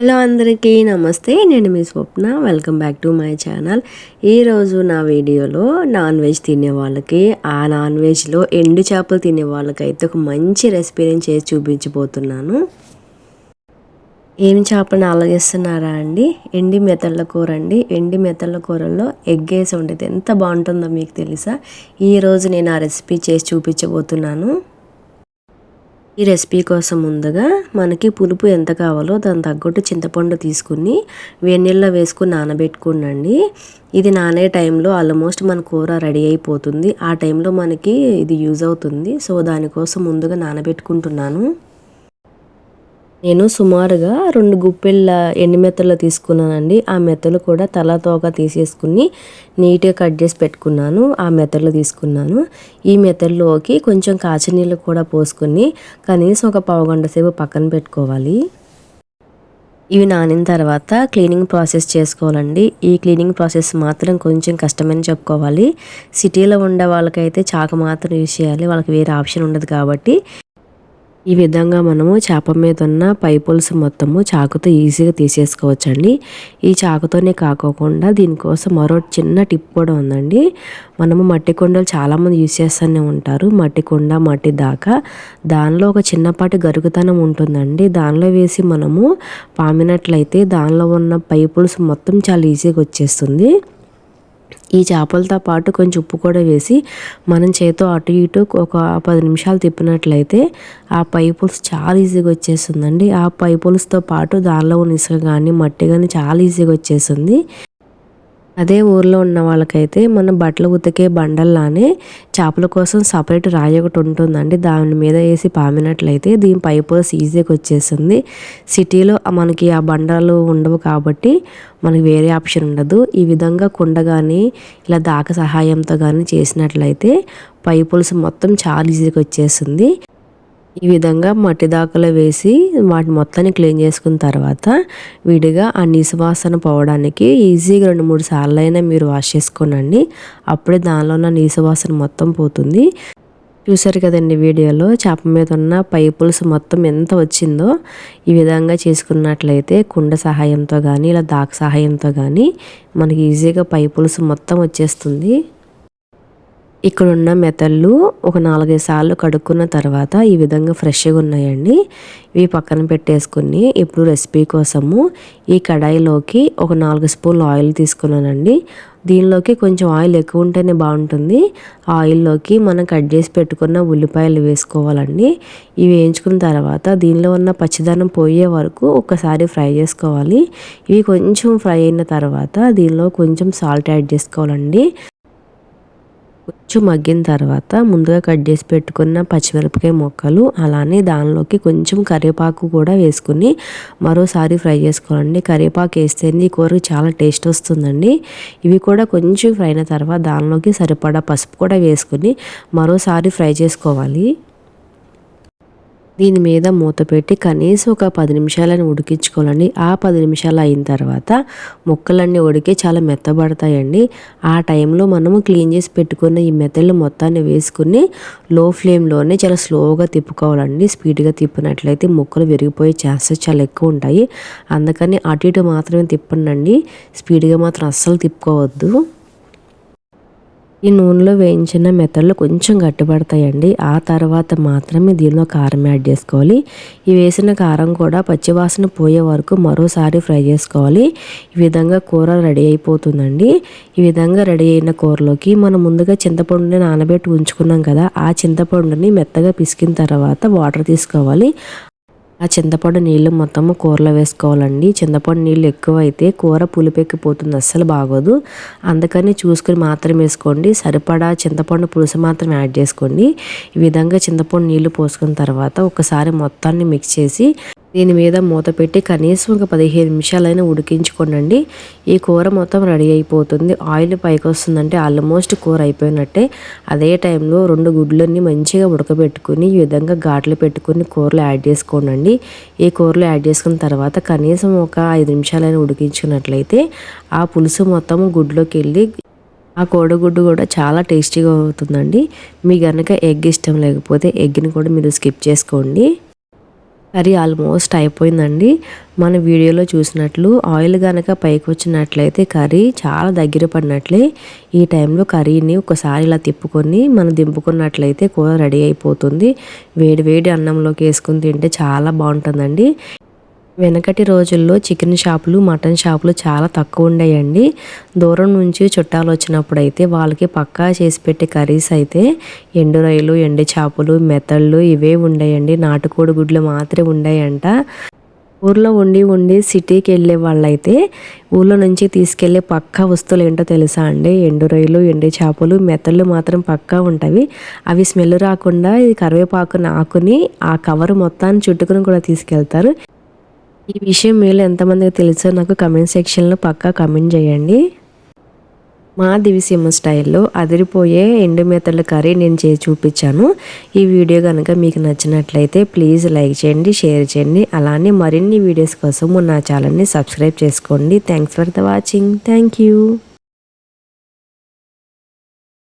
Hello అందరికీ నమస్తే నేను మీ Swapna. Welcome back to my channel ఈరోజు నా వీడియోలో నాన్ వెజ్ తినే వాళ్ళకి ఆ నాన్ వెజ్లో ఎండు చేపలు తినే వాళ్ళకైతే ఒక మంచి రెసిపీని చేసి చూపించబోతున్నాను. ఏం చేపని ఆలోచిస్తున్నారా అండి? ఎండి మెతళ్ళ కూర అండి. ఎండి మెతళ్ళ కూరలో ఎగ్ వేసి ఉండేది ఎంత బాగుంటుందో మీకు తెలుసా? ఈరోజు నేను ఆ రెసిపీ చేసి చూపించబోతున్నాను. ఈ రెసిపీ కోసం ముందుగా మనకి పులుపు ఎంత కావాలో దాని తగ్గట్టు చింతపండు తీసుకుని వేడినీళ్ళలో వేసుకుని నానబెట్టుకునండి. ఇది నానే టైంలో ఆల్మోస్ట్ మన కూర రెడీ అయిపోతుంది. ఆ టైంలో మనకి ఇది యూజ్ అవుతుంది. సో దానికోసం ముందుగా నానబెట్టుకుంటున్నాను. నేను సుమారుగా రెండు గుప్పెళ్ళ ఎండి మెత్తలు తీసుకున్నానండి ఆ మెత్తలు కూడా తల తోక తీసేసుకుని నీట్గా కట్ చేసి పెట్టుకున్నాను ఆ మెత్తలు తీసుకున్నాను. ఈ మెత్తల్లోకి కొంచెం కాచినీళ్ళు కూడా పోసుకుని కనీసం ఒక పావుగంట సేపు పక్కన పెట్టుకోవాలి. ఇవి నానిన తర్వాత క్లీనింగ్ ప్రాసెస్ చేసుకోవాలండి. ఈ క్లీనింగ్ ప్రాసెస్ మాత్రం కొంచెం కష్టమని చెప్పుకోవాలి. సిటీలో ఉండే వాళ్ళకైతే చాకు మాత్రం యూజ్ చేయాలి. వాళ్ళకి వేరే ఆప్షన్ ఉండదు కాబట్టి ఈ విధంగా మనము చేప మీద ఉన్న పై పులుసు మొత్తము చాకుతో ఈజీగా తీసేసుకోవచ్చండి. ఈ చాకుతోనే కాకోకుండా దీనికోసం మరో చిన్న టిప్ కూడా ఉందండి. మనము మట్టి కొండలు చాలామంది యూజ్ చేస్తూనే ఉంటారు. మట్టి కొండ మట్టి దాకా. దానిలో ఒక చిన్నపాటి గరుగుతనం ఉంటుందండి. దానిలో వేసి మనము పామినట్లయితే దానిలో ఉన్న పై పులుసు మొత్తం చాలా ఈజీగా వచ్చేస్తుంది. ఈ చేపలతో పాటు కొంచెం ఉప్పు కూడా వేసి మనం చేతో అటు ఇటు ఒక పది నిమిషాలు తిప్పినట్లయితే ఆ పై పులుసు చాలా ఈజీగా వచ్చేస్తుందండి. ఆ పై పులుసుతో పాటు దానిలో ఉన్న ఇసుక కానీ మట్టి కానీ చాలా ఈజీగా వచ్చేస్తుంది. అదే ఊర్లో ఉన్న వాళ్ళకైతే మన బట్టలు ఉతికే బండల్లానే చేపల కోసం సపరేట్ రాయి ఒకటి ఉంటుందండి. దాని మీద వేసి పామినట్లయితే దీని పైపులస్ ఈజీగా వచ్చేసింది సిటీలో మనకి ఆ బండలు ఉండవు కాబట్టి మనకి వేరే ఆప్షన్ ఉండదు. ఈ విధంగా కుండ కానీ ఇలా దాక సహాయంతో కానీ చేసినట్లయితే పైపుల్స్ మొత్తం చాలా ఈజీగా వచ్చేసింది ఈ విధంగా మట్టి దాకలో వేసి వాటి మొత్తాన్ని క్లీన్ చేసుకున్న తర్వాత విడిగా ఆ నీసువాసన పోవడానికి ఈజీగా రెండు మూడు సార్లు అయినా మీరు వాష్ చేసుకోనండి. అప్పుడే దానిలో ఉన్న నీసువాసన మొత్తం పోతుంది. చూసారు కదండి వీడియోలో చేప మీద ఉన్న పైపుల్స్ మొత్తం ఎంత వచ్చిందో. ఈ విధంగా చేసుకున్నట్లయితే కుండ సహాయంతో కానీ ఇలా దాక సహాయంతో కానీ మనకి ఈజీగా పైపుల్స్ మొత్తం వచ్చేస్తుంది. ఇక్కడ ఉన్న మెతళ్ళు ఒక నాలుగైదు సార్లు కడుక్కున్న తర్వాత ఈ విధంగా ఫ్రెష్గా ఉన్నాయండి. ఇవి పక్కన పెట్టేసుకుని ఇప్పుడు రెసిపీ కోసము ఈ కడాయిలోకి ఒక నాలుగు స్పూన్లు ఆయిల్ తీసుకున్నానండి. దీనిలోకి కొంచెం ఆయిల్ ఎక్కువ ఉంటేనే బాగుంటుంది. ఆయిల్లోకి మనం కట్ చేసి పెట్టుకున్న ఉల్లిపాయలు వేసుకోవాలండి. ఇవి వేయించుకున్న తర్వాత దీనిలో ఉన్న పచ్చిదనం పోయే వరకు ఒకసారి ఫ్రై చేసుకోవాలి. ఇవి కొంచెం ఫ్రై అయిన తర్వాత దీనిలో కొంచెం సాల్ట్ యాడ్ చేసుకోవాలండి. కొంచెం మగ్గిన తర్వాత ముందుగా కట్ చేసి పెట్టుకున్న పచ్చిమిరపకాయ ముక్కలు అలానే దానిలోకి కొంచెం కరివేపాకు కూడా వేసుకుని మరోసారి ఫ్రై చేసుకోవాలండి. కరివేపాకు వేస్తే ఈ కూరకి చాలా టేస్ట్ వస్తుందండి. ఇవి కూడా కొంచెం ఫ్రై అయిన తర్వాత దానిలోకి సరిపడా పసుపు కూడా వేసుకుని మరోసారి ఫ్రై చేసుకోవాలి. దీని మీద మూత పెట్టి కనీసం ఒక పది నిమిషాలని ఉడికించుకోవాలండి. ఆ పది నిమిషాలు అయిన తర్వాత ముక్కలన్నీ ఉడికి చాలా మెత్తబడతాయండి. ఆ టైంలో మనము క్లీన్ చేసి పెట్టుకున్న ఈ మెత్తలు మొత్తాన్ని వేసుకుని లో ఫ్లేమ్లోనే చాలా స్లోగా తిప్పుకోవాలండి. స్పీడ్గా తిప్పినట్లయితే ముక్కలు విరిగిపోయే ఛాన్సెస్ చాలా ఎక్కువ ఉంటాయి. అందుకని అటు ఇటు మాత్రమే తిప్పండి స్పీడ్గా మాత్రం అస్సలు తిప్పుకోవద్దు. ఈ నూనెలో వేయించిన మెత్తళ్ళు కొంచెం గట్టిపడతాయండి. ఆ తర్వాత మాత్రమే దీనిలో కారం యాడ్ చేసుకోవాలి. ఈ వేసిన కారం కూడా పచ్చివాసన పోయే వరకు మరోసారి ఫ్రై చేసుకోవాలి. ఈ విధంగా కూర రెడీ అయిపోతుందండి. ఈ విధంగా రెడీ అయిన కూరలోకి మనం ముందుగా చింతపండుని నానబెట్టి ఉంచుకున్నాం కదా ఆ చింతపండుని మెత్తగా పిసికిన తర్వాత వాటర్ తీసుకోవాలి. ఆ చింతపండు నీళ్ళు మొత్తము కూరలో వేసుకోవాలండి. చింతపండు నీళ్ళు ఎక్కువ అయితే కూర పులిపెక్కిపోతుంది అస్సలు బాగోదు. అందుకని చూసుకుని మాత్రం వేసుకోండి. సరిపడా చింతపండు పులుసు మాత్రం యాడ్ చేసుకోండి. ఈ విధంగా చింతపండు నీళ్ళు పోసుకున్న తర్వాత ఒకసారి మొత్తాన్ని మిక్స్ చేసి దీని మీద మూత పెట్టి కనీసం ఒక పదిహేను నిమిషాలైనా ఉడికించుకోండి ఈ కూర మొత్తం రెడీ అయిపోతుంది. ఆయిల్ పైకి వస్తుందంటే ఆల్మోస్ట్ కూర అయిపోయినట్టే. అదే టైంలో రెండు గుడ్లన్నీ మంచిగా ఉడకబెట్టుకుని ఈ విధంగా ఘాట్లు పెట్టుకుని కూరలు యాడ్ చేసుకోండి ఈ కూరలు యాడ్ చేసుకున్న తర్వాత కనీసం ఒక ఐదు నిమిషాలైనా ఉడికించుకున్నట్లయితే ఆ పులుసు మొత్తం గుడ్లోకి వెళ్ళి ఆ కోడిగుడ్డు కూడా చాలా టేస్టీగా అవుతుందండి. మీ కనుక ఎగ్ ఇష్టం లేకపోతే ఎగ్ని కూడా మీరు స్కిప్ చేసుకోండి. కర్రీ ఆల్మోస్ట్ అయిపోయిందండి. మన వీడియోలో చూసినట్లు ఆయిల్ కనుక పైకి వచ్చినట్లయితే కర్రీ చాలా దగ్గర పడినట్లే. ఈ టైంలో కర్రీని ఒకసారి ఇలా తిప్పుకొని మనం దింపుకున్నట్లయితే కూర రెడీ అయిపోతుంది. వేడి వేడి అన్నంలోకి వేసుకుని తింటే చాలా బాగుంటుందండి. వెనకటి రోజుల్లో చికెన్ షాపులు మటన్ షాపులు చాలా తక్కువ ఉండేయండి దూరం నుంచి చుట్టాలు వచ్చినప్పుడు అయితే వాళ్ళకి పక్కా చేసి పెట్టే కర్రీస్ అయితే ఎండు రొయ్యలు ఎండు చేపలు మెత్తళ్ళు ఇవే ఉండేయండి. నాటుకోడి గుడ్లు మాత్రమే ఉండేయంట. ఊర్లో ఉండి ఉండి సిటీకి వెళ్ళే వాళ్ళైతే ఊళ్ళో నుంచి తీసుకెళ్ళే పక్కా వస్తువులు ఏంటో తెలుసా అండి? ఎండు రొయ్యలు ఎండు చేపలు మెత్తళ్ళు మాత్రం పక్కా ఉంటాయి. అవి స్మెల్ రాకుండా ఇది కరివేపాకుని ఆకుని ఆ కవర్ మొత్తాన్ని చుట్టుకుని కూడా తీసుకెళ్తారు. ఈ విషయం మీలో ఎంతమందికి తెలుసో నాకు కమెంట్ సెక్షన్లో పక్కా కమెంట్ చేయండి. మా దివిసీమ స్టైల్లో అదిరిపోయే ఎండు కర్రీ నేను చేసి చూపించాను. ఈ వీడియో కనుక మీకు నచ్చినట్లయితే ప్లీజ్ లైక్ చేయండి షేర్ చేయండి. అలానే మరిన్ని వీడియోస్ కోసం నా ఛానల్ని సబ్స్క్రైబ్ చేసుకోండి. Thanks for the watching thank you